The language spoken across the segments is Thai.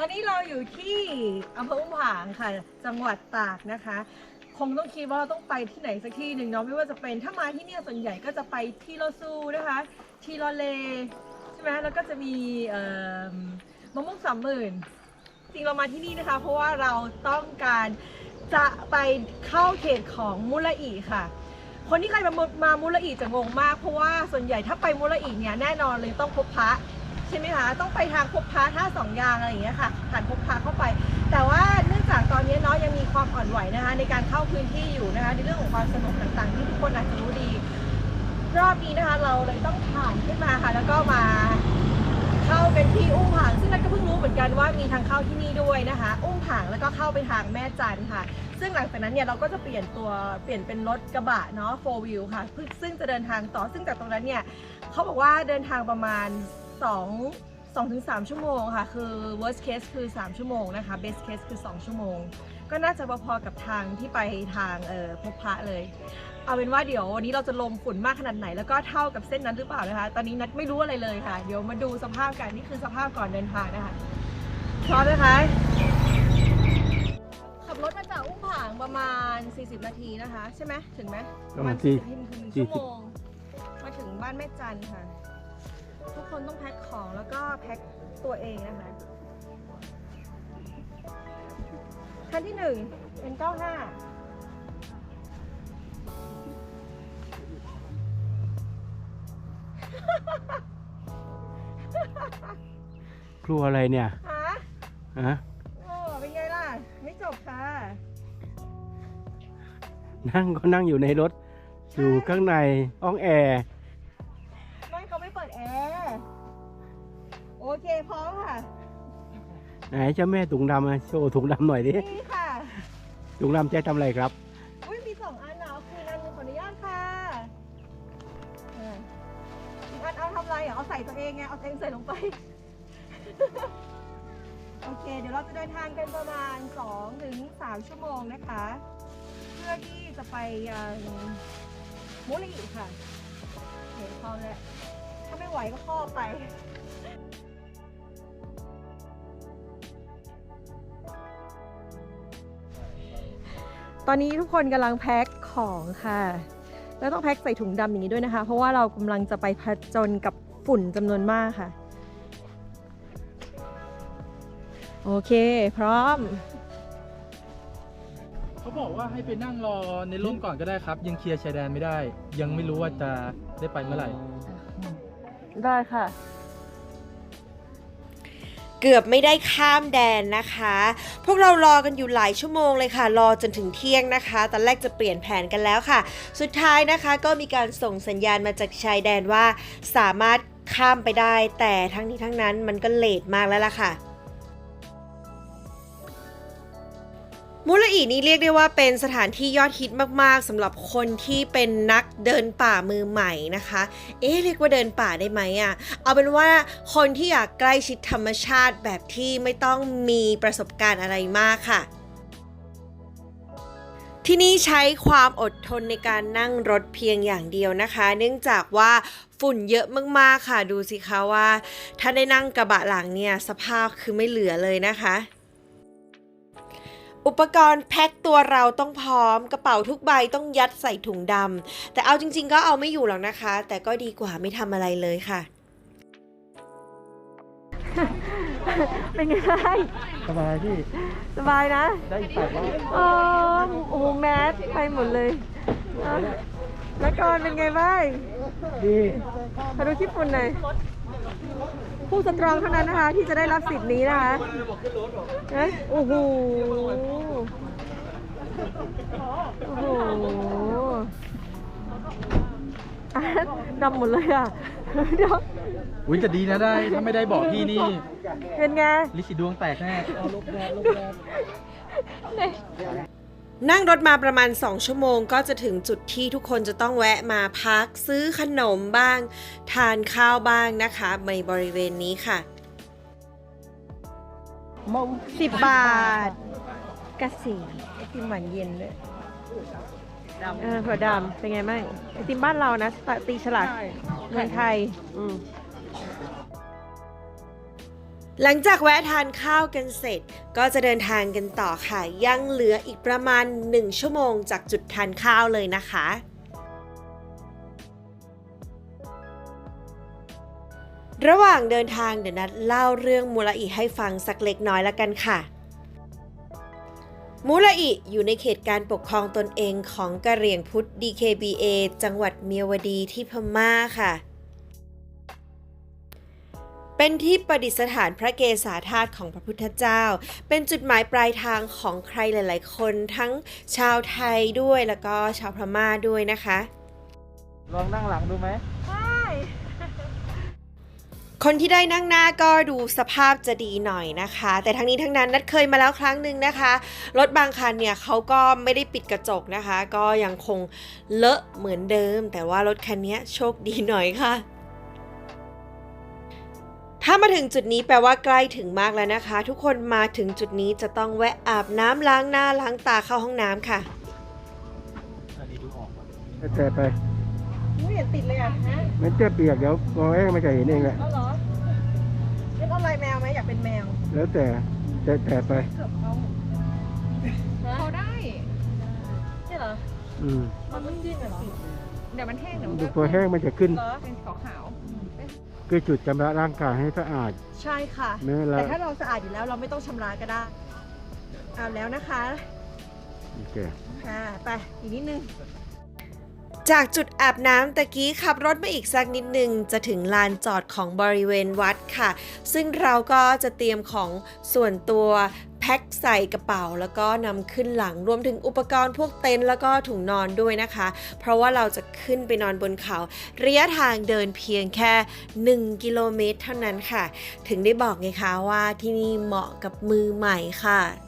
ตอนนี้เราอยู่ที่อำเภออุ้มผางค่ะ จังหวัดตากนะคะ คงต้องคิดว่าเราต้องไปที่ไหนสักที่หนึ่งเนาะไม่ว่าจะเป็นถ้ามาที่เนี่ยส่วนใหญ่ก็จะไปที่โลซูนะคะ ทีลอเลใช่ไหมแล้วก็จะมีมะม่วงสามหมื่นจริงเรามาที่นี่นะคะ เพราะว่าเราต้องการจะไปเข้าเขตของมุลอีค่ะ คนที่เคยมามามุลอีจะงงมาก เพราะว่าส่วนใหญ่ถ้าไปมุลอีเนี่ยแน่นอนเลยต้องพบพระ ใช่ไหมคะต้องไปทางพบพระท่าสองยางอะไรอย่างเงี้ยค่ะผ่านพบพระเข้าไป แต่ว่าเนื่องจากตอนนี้เนาะยังมีความอ่อนไหวนะคะ ในการเข้าพื้นที่อยู่นะคะ ในเรื่องของความสนุกต่างๆ ที่ทุกคนอาจจะรู้ดี รอบนี้นะคะเราเลยต้องผ่านขึ้นมาค่ะ แล้วก็มาเข้ากันที่อุ้มผาง ซึ่งนัทก็เพิ่งรู้เหมือนกันว่ามีทางเข้าที่นี่ด้วยนะคะ อุ้มผางแล้วก็เข้าไปทางแม่จันค่ะ ซึ่งหลังจากนั้นเนี่ยเราก็จะเปลี่ยนตัวเปลี่ยนเป็นรถกระบะเนาะ four wheel ค่ะซึ่งจะเดินทางต่อซึ่งจากตรงนั้นเนี่ยเขาบอกว่าเดินทางประมาณ 2 2ถึง3ชั่วโมงค่ะ คือ worst case คือ 3 ชั่วโมงนะคะ best case คือ 2 ชั่วโมง ก็น่าจะพอๆกับทางที่ไปทางเอ่อพบพระเลย เอาเป็นว่าเดี๋ยววันนี้เราจะลมฝุ่นมากขนาดไหน แล้วก็เท่ากับเส้นนั้นหรือเปล่านะคะ ตอนนี้นัดไม่รู้อะไรเลยค่ะ เดี๋ยวมาดูสภาพกัน นี่คือสภาพก่อนเดินทางนะคะพร้อมนะคะ ขับรถมาจากอุ้มผางประมาณ 40 นาทีนะคะ ใช่ไหมถึงไหมประมาณสี่40นาทีถึงสี่ชั่วสิบโมงมาถึงบ้านแม่จันค่ะ ทุกคนต้องแพ็คของแล้วก็แพ็คตัวเองนะคะคันที่หนึ่ง N95 ครัวอะไรเนี่ยฮะฮะโอ้เป็นไงล่ะ ไม่จบค่ะ นั่งก็นั่งอยู่ในรถ อยู่ข้างในห้องแอร์ เคพร้อมค่ะ ไหนเจ้าแม่ถุงดำอะโชว์ถุงดำหน่อยดินี่ค่ะ ถุงดำใช้ทำอะไรครับอุ้ยมีสองอันนะเอาคืนอันหนึงขออนุญาตค่ะอ่าอีกอันเอาทำอะไรเหรอเอาใส่ตัวเองไงเอาตัวเองใส่ลงไป โอเค เดี๋ยวเราจะเดินทางกันประมาณ2ถึง3ชั่วโมงนะคะ เพื่อที่จะไปยังมุรีค่ะเห็นเขาแล้วถ้าไม่ไหวก็ข้อไป ตอนนี้ทุกคนกำลังแพ็คของค่ะ แล้วต้องแพ็คใส่ถุงดำอย่างนี้ด้วยนะคะ เพราะว่าเรากำลังจะไปผจญกับฝุ่นจำนวนมากค่ะ โอเค พร้อม เขาบอกว่าให้ไปนั่งรอในร่มก่อนก็ได้ครับ ยังเคลียร์ชายแดนไม่ได้ ยังไม่รู้ว่าจะได้ไปเมื่อไหร่ ได้ค่ะ เกือบไม่ได้ข้ามแดนนะคะ พวกเรารอกันอยู่หลายชั่วโมงเลยค่ะ รอจนถึงเที่ยงนะคะ ตอนแรกจะเปลี่ยนแผนกันแล้วค่ะ สุดท้ายนะคะก็มีการส่งสัญญาณมาจากชายแดนว่า สามารถข้ามไปได้ แต่ทั้งนี้ทั้งนั้นมันก็เลทมากแล้วล่ะค่ะ มูลอีนี้เรียกได้ว่าเป็นสถานที่ยอดฮิตมากๆสำหรับคนที่เป็นนักเดินป่ามือใหม่นะคะ เอ๊ะเรียกว่าเดินป่าได้ไหมอะ่ะ เอาเป็นว่าคนที่อยากใกล้ชิดธรรมชาติแบบที่ไม่ต้องมีประสบการณ์อะไรมากค่ะที่นี่ใช้ความอดทนในการนั่งรถเพียงอย่างเดียวนะคะ เนื่องจากว่าฝุ่นเยอะมากๆค่ะ ดูสิคะว่า ถ้าได้นั่งกระบะหลังเนี่ย สภาพคือไม่เหลือเลยนะคะ อุปกรณ์แพ็คตัวเราต้องพร้อม กระเป๋าทุกใบต้องยัดใส่ถุงดำแต่เอาจริง ๆ ก็เอาไม่อยู่หรอกนะคะ แต่ก็ดีกว่าไม่ทำอะไรเลยค่ะ เป็นไงบ้างสบายพี่ สบายนะ ได้อีกแปดรอบเออโอ้โหแมสไปหมดเลยอะแล้วกอนเป็นไงบ้างดีมาดูคลิปฝุ่นหน่อย ผู้สตรองเท่านั้นนะคะ ที่จะได้รับสิทธิ์นี้นะคะเอ๊ะโอ้โหโอ้โหอะดำหมดเลยอะเดี๋ยวอุ้ยจะดีนะได้ ถ้าไม่ได้บอกพี่นี่ เป็นไง ลิสีดวงแตกแน่ นั่งรถมาประมาณ 2 ชั่วโมงก็จะถึงจุดที่ทุกคนจะต้องแวะมาพักซื้อขนมบ้าง ทานข้าวบ้างนะคะในบริเวณนี้ค่ะสิบบาทกระสีไอติมหวานเย็นด้วยเออถั่วดำเป็นไงบ้างไอติมบ้านเรานะตตีฉลากเมืองไทย อืม หลังจากแวะทานข้าวกันเสร็จ ก็จะเดินทางกันต่อค่ะ ยังเหลืออีกประมาณ 1 ชั่วโมงจากจุดทานข้าวเลยนะคะ ระหว่างเดินทางเดี๋ยวนัดเล่าเรื่องมูลอิให้ฟังสักเล็กน้อยละกันค่ะมูลอิอยู่ในเขตการปกครองตนเองของกะเหรี่ยงพุทธ DKBA จังหวัดเมียวดีที่พม่าค่ะ เป็นที่ประดิษฐานพระเกศาธาตุของพระพุทธเจ้า เป็นจุดหมายปลายทางของใครหลาย ๆ คนทั้งชาวไทยด้วยแล้วก็ชาวพม่าด้วยนะคะ ลองนั่งหลังดูไหมใช่คนที่ได้นั่งหน้าก็ดูสภาพจะดีหน่อยนะคะ แต่ทั้งนี้ทั้งนั้นนัดเคยมาแล้วครั้งหนึ่งนะคะ รถบางคันเนี่ยเขาก็ไม่ได้ปิดกระจกนะคะ ก็ยังคงเลอะเหมือนเดิม แต่ว่ารถคันนี้โชคดีหน่อยค่ะ ถ้ามาถึงจุดนี้แปลว่าใกล้ถึงมากแล้วนะคะ ทุกคนมาถึงจุดนี้จะต้องแวะอาบน้ำล้างหน้าล้างตาเข้าห้องน้ำค่ะอันนี้ดูออกว่ะแต่ไปไม่เห็นติดเลยอะฮะมันจะเปียกเดี๋ยวพอแห้งมันจะเห็นเองแหละเอาเหรอเล่นออนไลน์แมวไหมอยากเป็นแมว แล้วแต่แต่แต่ไปเกือบเขาเขาได้ใช่เหรออืมมันไม่ดิ้นเหรอเดี๋ยวมันแห้งเดี๋ยวมันดูก็พอแห้งมันจะขึ้นเหรอเป็นขาว คือจุดชำระร่างกายให้สะอาด ใช่ค่ะ เนื้อละ แต่ถ้าเราสะอาดอยู่แล้วเราไม่ต้องชำระก็ได้อาบแล้วนะคะโอเค ค่ะไปอีกนิดนึง จากจุดอาบน้ำตะกี้ขับรถมาอีกสักนิดหนึ่งจะถึงลานจอดของบริเวณวัดค่ะ ซึ่งเราก็จะเตรียมของส่วนตัวแพ็คใส่กระเป๋าแล้วก็นำขึ้นหลังรวมถึงอุปกรณ์พวกเต็นท์แล้วก็ถุงนอนด้วยนะคะ เพราะว่าเราจะขึ้นไปนอนบนเขา ระยะทางเดินเพียงแค่ 1 กิโลเมตรเท่านั้นค่ะ ถึงได้บอกไงคะว่าที่นี่เหมาะกับมือใหม่ค่ะ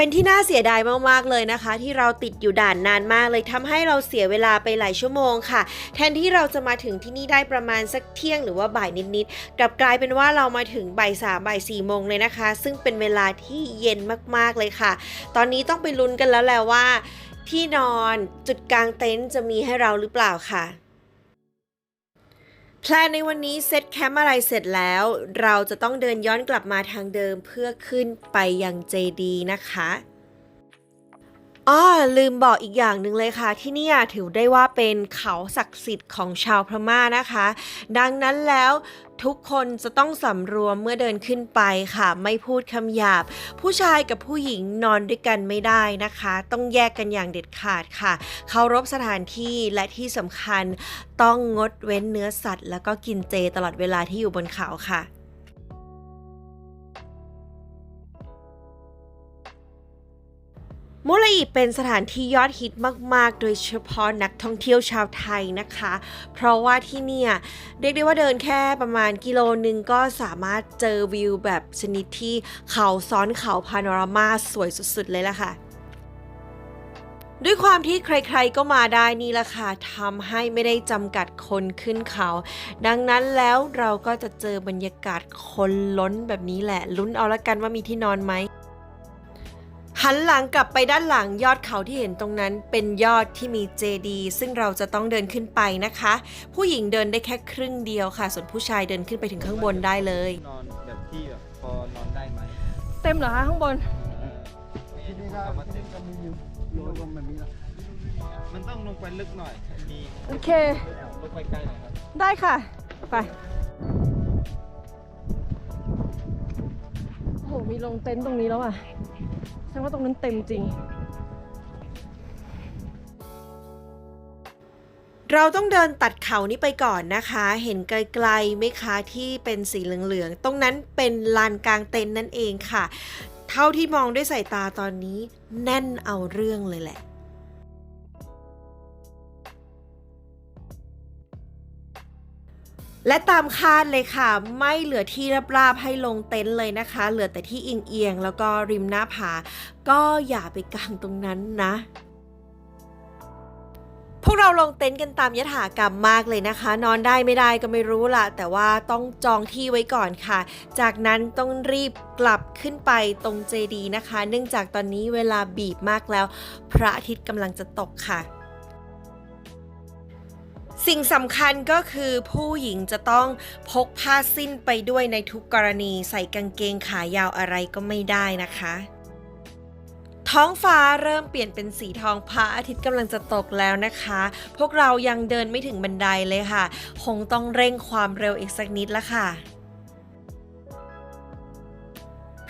เป็นที่น่าเสียดายมากๆเลยนะคะ ที่เราติดอยู่ด่านนานมากเลยทำให้เราเสียเวลาไปหลายชั่วโมงค่ะ แทนที่เราจะมาถึงที่นี่ได้ประมาณสักเที่ยงหรือว่าบ่ายนิดๆกลับกลายเป็นว่าเรามาถึงบ่ายสามบ่ายสี่โมงเลยนะคะ ซึ่งเป็นเวลาที่เย็นมากๆเลยค่ะ ตอนนี้ต้องไปลุ้นกันแล้วแหละว่า ที่นอนจุดกลางเต็นท์จะมีให้เราหรือเปล่าค่ะ แพลนในวันนี้เซตแคมป์อะไรเสร็จแล้ว เราจะต้องเดินย้อนกลับมาทางเดิมเพื่อขึ้นไปยังเจดีนะคะ อ้อลืมบอกอีกอย่างหนึ่งเลยค่ะ ที่นี่ถือได้ว่าเป็นเขาศักดิ์สิทธิ์ของชาวพม่านะคะ ดังนั้นแล้วทุกคนจะต้องสำรวมเมื่อเดินขึ้นไปค่ะ ไม่พูดคำหยาบ ผู้ชายกับผู้หญิงนอนด้วยกันไม่ได้นะคะ ต้องแยกกันอย่างเด็ดขาดค่ะ เคารพสถานที่และที่สำคัญต้องงดเว้นเนื้อสัตว์ แล้วก็กินเจตลอดเวลาที่อยู่บนเขาค่ะ มุลอีเป็นสถานที่ยอดฮิตมาก ๆ โดยเฉพาะนักท่องเที่ยวชาวไทยนะคะ เพราะว่าที่เนี่ยเรียกได้ว่าเดินแค่ประมาณกิโลนึงก็สามารถเจอวิวแบบชนิดที่เขาซ้อนเขาพาโนรามาสวยสุด ๆ เลยล่ะค่ะด้วยความที่ใครๆก็มาได้นี่แหละค่ะทำให้ไม่ได้จำกัดคนขึ้นเขา ดังนั้นแล้วเราก็จะเจอบรรยากาศคนล้นแบบนี้แหละ ลุ้นเอาละกันว่ามีที่นอนไหม หันหลังกลับไปด้านหลังยอดเขาที่เห็นตรงนั้นเป็นยอดที่มีเจดีย์ซึ่งเราจะต้องเดินขึ้นไปนะคะ ผู้หญิงเดินได้แค่ครึ่งเดียวค่ะ ส่วนผู้ชายเดินขึ้นไปถึงข้างบนได้เลย นอนแบบที่แบบพอนอนได้ไหมเต็มเหรอคะข้างบน ที่นี่ก็มาเต็มก็มีอยู่อยู่ลงแบบนี้ละมันต้องลงไปลึกหน่อย มีโอเค ลงไปใกล้หน่อยครับ ได้ค่ะ ไป โอ้โห มีลงเต็นท์ตรงนี้แล้วอะ แสดงว่าตรงนั้นเต็มจริง เราต้องเดินตัดเขานี้ไปก่อนนะคะ เห็นไกลๆไหมคะที่เป็นสีเหลืองๆ ตรงนั้นเป็นลานกลางเต็นท์นั่นเองค่ะ เท่าที่มองด้วยสายตาตอนนี้แน่นเอาเรื่องเลยแหละ และตามคาดเลยค่ะ ไม่เหลือที่ราบๆให้ลงเต็นท์เลยนะคะ เหลือแต่ที่เอียงๆแล้วก็ริมหน้าผา ก็อย่าไปกางตรงนั้นนะพวกเราลงเต็นท์กันตามยถากรรมมากเลยนะคะ นอนได้ไม่ได้ก็ไม่รู้ล่ะ แต่ว่าต้องจองที่ไว้ก่อนค่ะ จากนั้นต้องรีบกลับขึ้นไปตรงเจดีนะคะ เนื่องจากตอนนี้เวลาบีบมากแล้ว พระอาทิตย์กำลังจะตกค่ะ สิ่งสำคัญก็คือผู้หญิงจะต้องพกผ้าสิ้นไปด้วยในทุกกรณีใส่กางเกงขายาวอะไรก็ไม่ได้นะคะ ท้องฟ้าเริ่มเปลี่ยนเป็นสีทองพระอาทิตย์กำลังจะตกแล้วนะคะ พวกเรายังเดินไม่ถึงบันไดเลยค่ะ คงต้องเร่งความเร็วอีกสักนิดละค่ะ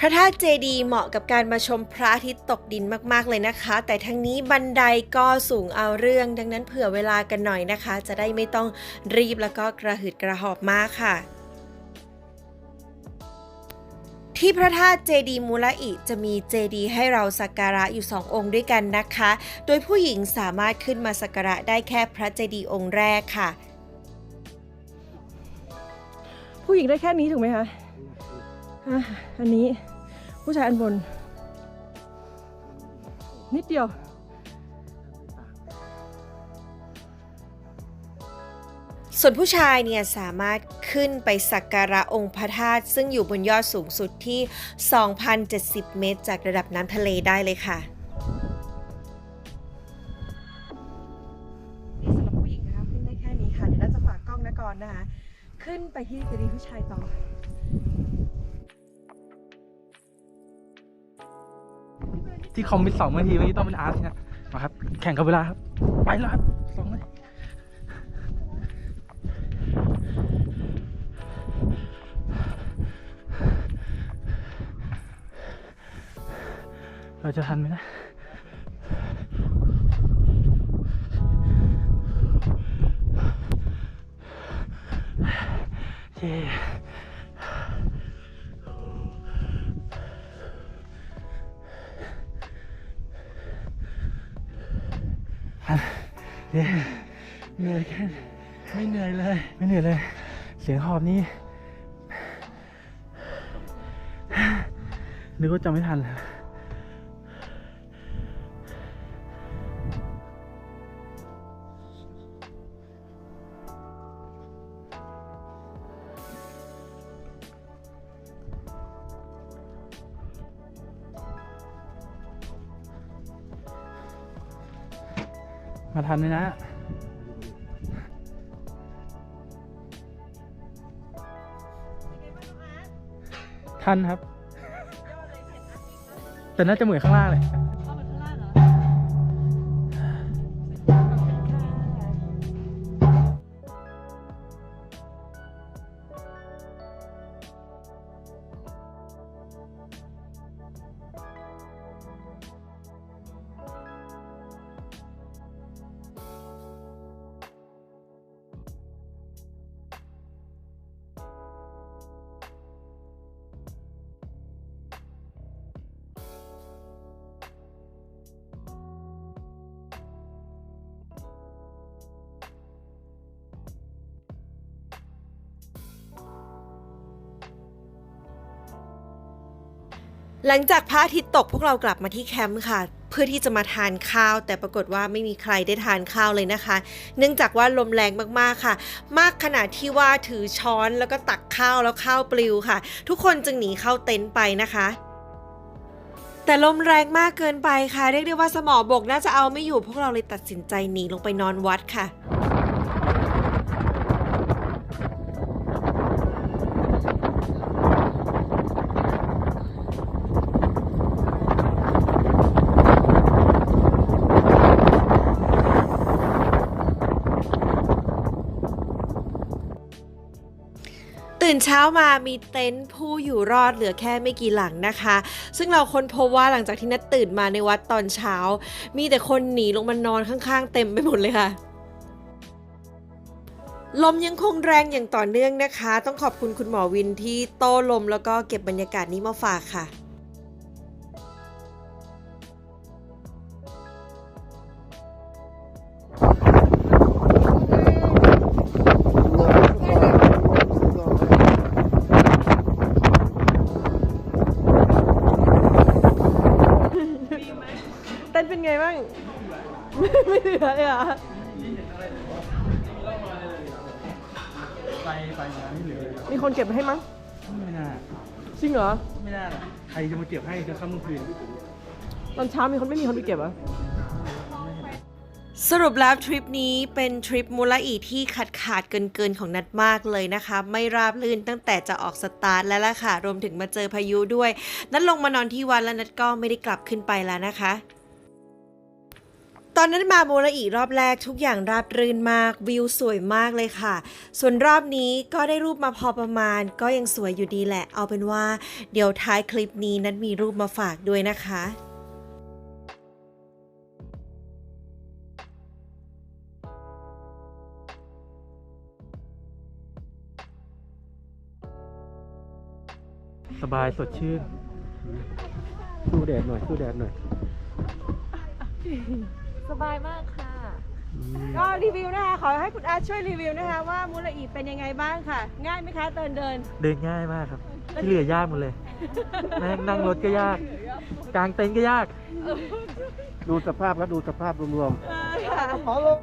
พระธาตุเจดีเหมาะกับการมาชมพระอาทิตย์ตกดินมากๆเลยนะคะ แต่ทั้งนี้บันไดก็สูงเอาเรื่อง ดังนั้นเผื่อเวลากันหน่อยนะคะ จะได้ไม่ต้องรีบแล้วก็กระหืดกระหอบมากค่ะที่พระธาตุเจดีมูลอิจะมีเจดีให้เราสักการะอยู่สององค์ด้วยกันนะคะ โดยผู้หญิงสามารถขึ้นมาสักการะได้แค่พระเจดีองค์แรกค่ะ ผู้หญิงได้แค่นี้ถูกไหมคะ อะอันนี้ผู้ชายอันบน นิดเดียว ส่วนผู้ชายเนี่ยสามารถขึ้นไปสักการะองค์พระธาตุซึ่งอยู่บนยอดสูงสุดที่ 2,070 เมตร จากระดับน้ำทะเลได้เลยค่ะนี่สำหรับผู้หญิงนะคะขึ้นได้แค่นี้ค่ะ เดี๋ยวน่าจะฝากกล้องนะก่อนนะคะ ขึ้นไปที่เจดีย์ผู้ชายต่อ ที่คอมมิตสองนาทีเมื่อกี้ต้องเป็นอาร์ตนี่ยมาครับ แข่งกับเวลาครับ ไปแล้วครับสองนาทีเราจะทันไหมนะเย้ เย้เหนื่อยแค่ไหนไม่เหนื่อยเลย ไม่เหนื่อยเลย เสียงหอบนี้นึกว่าจะไม่ทันเลย มาทันไหมนะ ทันครับ แต่น่าจะเหมือนข้างล่างเลย หลังจากพระอาทิตย์ตกพวกเรากลับมาที่แคมป์ค่ะ เพื่อที่จะมาทานข้าว แต่ปรากฏว่าไม่มีใครได้ทานข้าวเลยนะคะ เนื่องจากว่าลมแรงมากๆค่ะ มากขนาดที่ว่าถือช้อนแล้วก็ตักข้าวแล้วข้าวปลิวค่ะ ทุกคนจึงหนีเข้าเต็นท์ไปนะคะแต่ลมแรงมากเกินไปค่ะ เรียกได้ว่าสมอบกน่าจะเอาไม่อยู่พวกเราเลยตัดสินใจหนีลงไปนอนวัดค่ะ ตื่นเช้ามามีเต็นท์ผู้อยู่รอดเหลือแค่ไม่กี่หลังนะคะ ซึ่งเราค้นพบว่าหลังจากที่นัดตื่นมาในวัดตอนเช้า มีแต่คนหนีลงมานอนข้างๆ เต็มไปหมดเลยค่ะลมยังคงแรงอย่างต่อเนื่องนะคะ ต้องขอบคุณคุณหมอวินที่โต้ลมแล้วก็เก็บบรรยากาศนี้มาฝากค่ะ ไม่เหลือเลยเหรอะไปไปมาไม่เหลือเลยมีคนเก็บให้มั้งไม่น่า จริงเหรอไม่น่าหรอกใครจะมาเก็บให้จะค่ำคืน ตอนเช้ามีคนไม่มีคนไปเก็บเหรอะ สรุปแล้วทริปนี้เป็นทริปมูลอีที่ขาดขาดเกินเกินๆของนัดมากเลยนะคะ ไม่ราบลื่นตั้งแต่จะออกสตาร์ทแล้วล่ะค่ะ รวมถึงมาเจอพายุด้วย นัดลงมานอนที่วัดแล้วนัดก็ไม่ได้กลับขึ้นไปแล้วนะคะ ตอนนั้นมาโมูลอีรอบแรกทุกอย่างราบรื่นมากวิวสวยมากเลยค่ะ ส่วนรอบนี้ก็ได้รูปมาพอประมาณ ก็ยังสวยอยู่ดีแหละ เอาเป็นว่า เดี๋ยวท้ายคลิปนี้นัดมีรูปมาฝากด้วยนะคะสบายสดชื่น สู้แดดหน่อย สู้แดดหน่อย สบายมากค่ะ ก็รีวิวนะคะ ขอให้คุณอาช่วยรีวิวนะคะ ว่ามูลอีเป็นยังไงบ้างค่ะ ง่ายไหมคะเดินเดิน เดินง่ายมากครับ ที่เหลือยากหมดเลยนั่งนั่งรถก็ยากกลางเต็นท์ก็ยาก ดูสภาพครับดูสภาพรวมเออค่ะ ขอลง